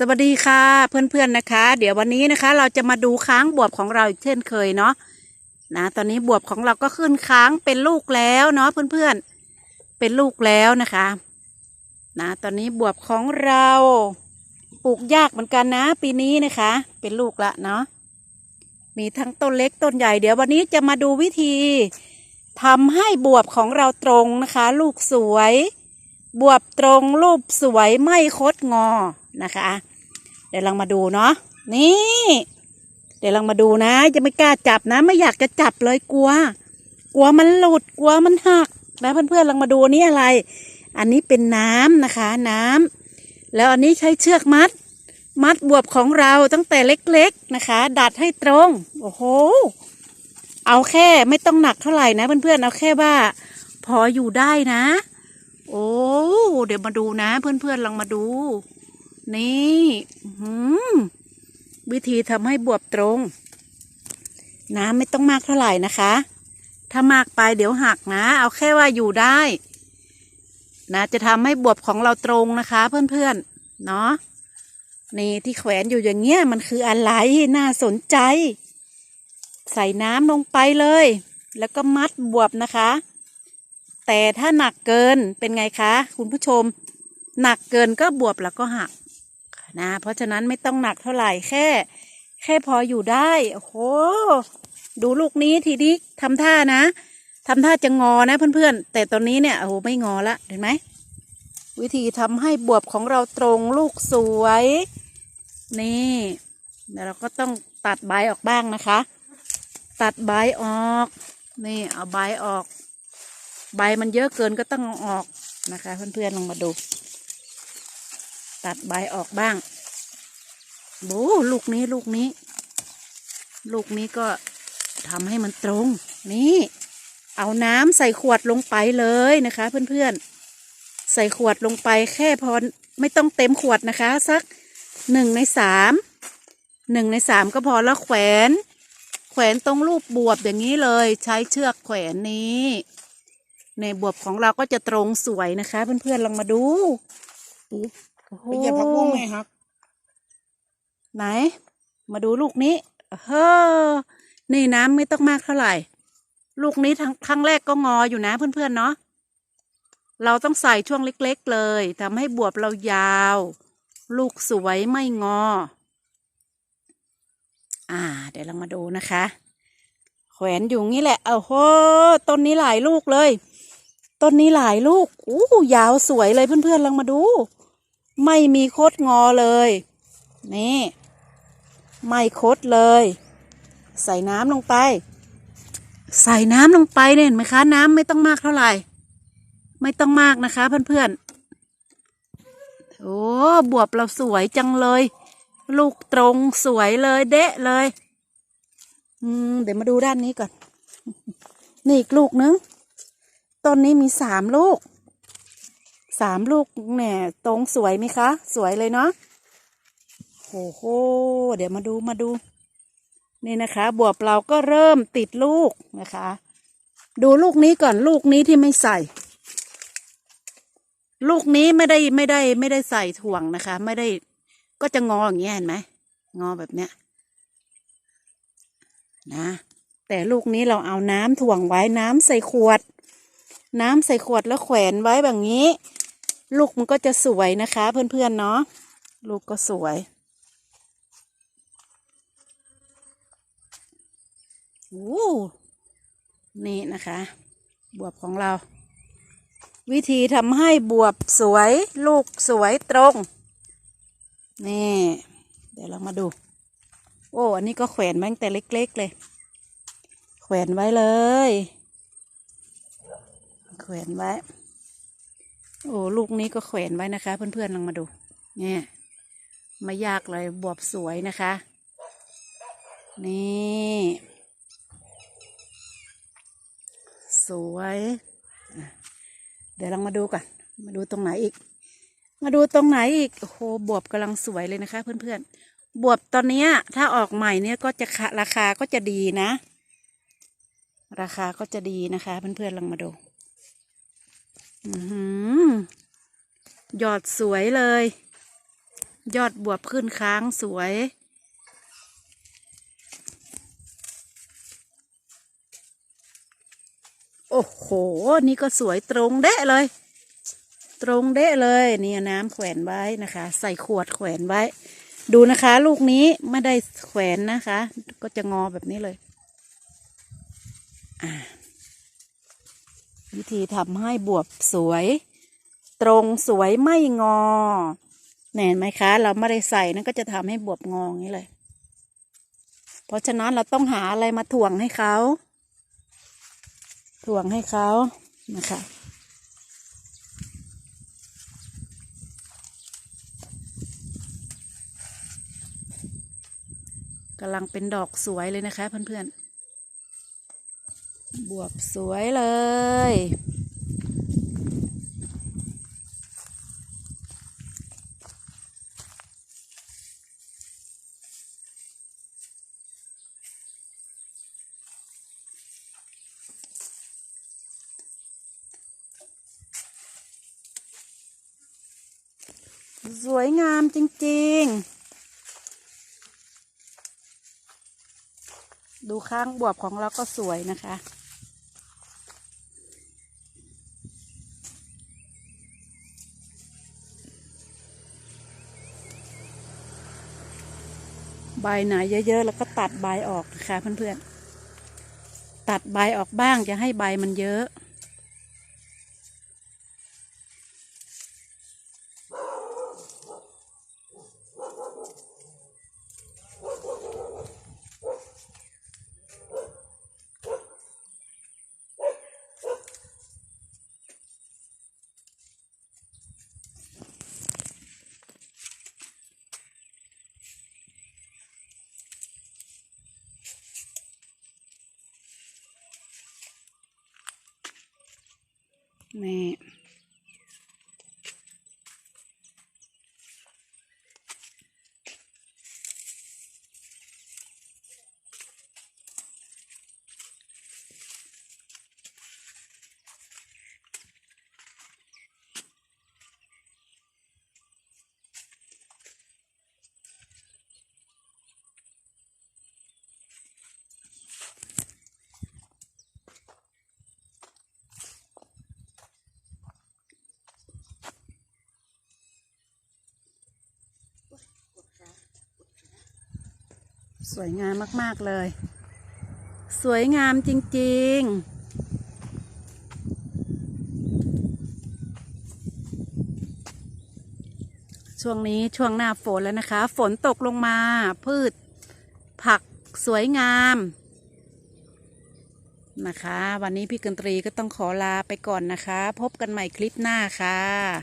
สวัสดีค่ะเพื่อนๆนะคะ เดี๋ยววันนี้นะคะ เราจะมาดูค้างบวบของเราอีกเช่นเคยเนาะนะตอนนี้บวบของเราก็ขึ้นค้างเป็นลูกแล้วเนาะเพื่อนๆเป็นลูกแล้วนะคะนะตอนนี้บวบของเราปลูกยากเหมือนกันนะ ปีนี้นะคะ เป็นลูกละเนาะมีทั้งต้นเล็กต้นใหญ่เดี๋ยววันนี้จะมาดูวิธีทำให้บวบของเราตรงนะคะ ลูกสวย บวบตรงรูปสวยไม่คดงอนะคะ เดี๋ยวลองมาดูเนาะนี่ เดี๋ยวลองมาดูนะจะไม่กล้าจับนะ ไม่อยากจะจับเลยกลัว กลัวมันหลุดกลัวมันหักนะเพื่อนๆลองมาดูนี่อะไร อันนี้เป็นน้ำนะคะ น้ำแล้วอันนี้ใช้เชือกมัด มัดบวบของเราตั้งแต่เล็กๆนะคะ ดัดให้ตรง โอ้โหเอาแค่ไม่ต้องหนักเท่าไหร่นะเพื่อนๆเอาแค่ว่า พออยู่ได้นะ โอ้เดี๋ยวมาดูนะ เพื่อนๆลองมาดู นี่หือวิธีทำให้บวบตรง น้ำไม่ต้องมากเท่าไหร่นะคะ ถ้ามากไปเดี๋ยวหักนะ เอาแค่ว่าอยู่ได้ นะจะทำให้บวบของเราตรงนะคะ เพื่อนๆ เนาะนี่ที่แขวนอยู่อย่างเงี้ยมันคืออะไรน่าสนใจ ใส่น้ำลงไปเลย แล้วก็มัดบวบนะคะ แต่ถ้าหนักเกินเป็นไงคะ คุณผู้ชม หนักเกินก็บวบแล้วก็หัก นะ เพราะฉะนั้นไม่ต้องหนักเท่าไหร่แค่ แค่พออยู่ได้โอ้โหดูลูกนี้ทีนี้ทำท่านะทำท่าจะงอนะเพื่อนๆ แต่ตอนนี้เนี่ยโอ้โหไม่งอละเห็นไหมวิธีทำให้บวบของเราตรงลูกสวย นี่เดี๋ยวเราก็ต้องตัดใบออกบ้างนะคะ ตัดใบออก นี่เอาใบออก ใบมันเยอะเกินก็ต้องเอาออกนะคะ เพื่อนๆลองมาดู ตัดใบออกบ้างโอ้ลูกนี้ลูกนี้ ลูกนี้ก็ทำให้มันตรง นี่ เอาน้ำใส่ขวดลงไปเลยนะคะ เพื่อนๆ ใส่ขวดลงไปแค่พอไม่ต้องเต็มขวดนะคะ สักหนึ่งในสามหนึ่งในสามก็พอแล้วแขวน แขวนตรงรูปบวบอย่างนี้เลย ใช้เชือกแขวนนี้ ในบวบของเราก็จะตรงสวยนะคะ เพื่อนๆลองมาดูอ ไปเหยียบผักบุ้งไหมครับ ไหน มาดูลูกนี้เฮ้อนี่น้ำไม่ต้องมากเท่าไหร่ ลูกนี้ทั้งครั้งแรกก็งออยู่นะเพื่อนๆเนาะเราต้องใส่ช่วงเล็ก ๆ เลยทำให้บวบเรายาว ลูกสวยไม่งอ อ่า เดี๋ยวเรามาดูนะคะ แขวนอยู่งี้แหละเอาโหต้นนี้หลายลูกเลย ต้นนี้หลายลูกอู้ยาวสวยเลยเพื่อนๆลองมาดู ไม่มีโคดงอเลย นี่ ไม่คดเลย ใส่น้ำลงไป ใส่น้ำลงไปเนี่ยเห็นไหมคะ น้ำไม่ต้องมากเท่าไหร่ ไม่ต้องมากนะคะเพื่อนๆ โอ้บวบเราสวยจังเลย ลูกตรงสวยเลยเดะเลย อืมเดี๋ยวมาดูด้านนี้ก่อน นี่อีกลูกนึง ต้นนี้มีสามลูก สามลูกเนี่ยตรงสวยไหมคะ สวยเลยเนาะโอ้โห เดี๋ยวมาดูมาดู นี่นะคะ บวบเราก็เริ่มติดลูกนะคะ ดูลูกนี้ก่อนลูกนี้ที่ไม่ใส่ ลูกนี้ไม่ได้ไม่ได้ไม่ได้ใส่ถ่วงนะคะ ไม่ได้ก็จะงออย่างเงี้ยเห็นไหมงอแบบเนี้ยนะแต่ลูกนี้เราเอาน้ำถ่วงไว้น้ำใส่ขวด น้ำใส่ขวดแล้วแขวนไว้แบบนี้ ลูกมันก็จะสวยนะคะ เพื่อนๆเนาะลูกก็สวยโอ้นี่นะคะ บวบของเรา วิธีทำให้บวบสวย ลูกสวยตรง นี่ เดี๋ยวเรามาดู โอ้ อันนี้ก็แขวนมาตั้งแต่เล็ก ๆ เลย แขวนไว้เลย แขวนไว้ โอ้ลูกนี้ก็แขวนไว้นะคะ เพื่อนๆลองมาดู เนี่ยไม่ยากเลยบวบสวยนะคะ นี่ สวย เดี๋ยวลองมาดูก่อนมาดูตรงไหนอีก มาดูตรงไหนอีกโอ้โหบวบกำลังสวยเลยนะคะ เพื่อนๆบวบตอนนี้ถ้าออกใหม่เนี่ยก็จะราคาก็จะดีนะ ราคาก็จะดีนะคะ เพื่อนๆลองมาดู หยอดสวยเลย ยอดบวบขึ้นค้างสวย โอ้โห นี่ก็สวยตรงเดะเลย ตรงเดะเลยนี่น้ำแขวนไว้นะคะ ใส่ขวดแขวนไว้ ดูนะคะ ลูกนี้ไม่ได้แขวนนะคะ ก็จะงอแบบนี้เลย อ่า วิธีทำให้บวบสวย ตรงสวยไม่งอเห็นไหมคะ เราไม่ได้ใส่นั่นก็จะทำให้บวบงออย่างนี้เลย เพราะฉะนั้นเราต้องหาอะไรมาถ่วงให้เขาถ่วงให้เขานะคะกำลังเป็นดอกสวยเลยนะคะเพื่อนๆ บวบสวยเลย สวยงามจริง ๆดูข้างบวบของเราก็สวยนะคะ ใบไหนเยอะๆ แล้วก็ตัดใบออกนะคะเพื่อนๆ ตัดใบออกบ้างจะให้ใบมันเยอะ นี่ สวยงามมาก ๆ เลย สวยงามจริง ๆช่วงนี้ช่วงหน้าฝนแล้วนะคะ ฝนตกลงมา พืช ผักสวยงามนะคะ วันนี้พี่กันตรีก็ต้องขอลาไปก่อนนะคะ พบกันใหม่คลิปหน้าค่ะ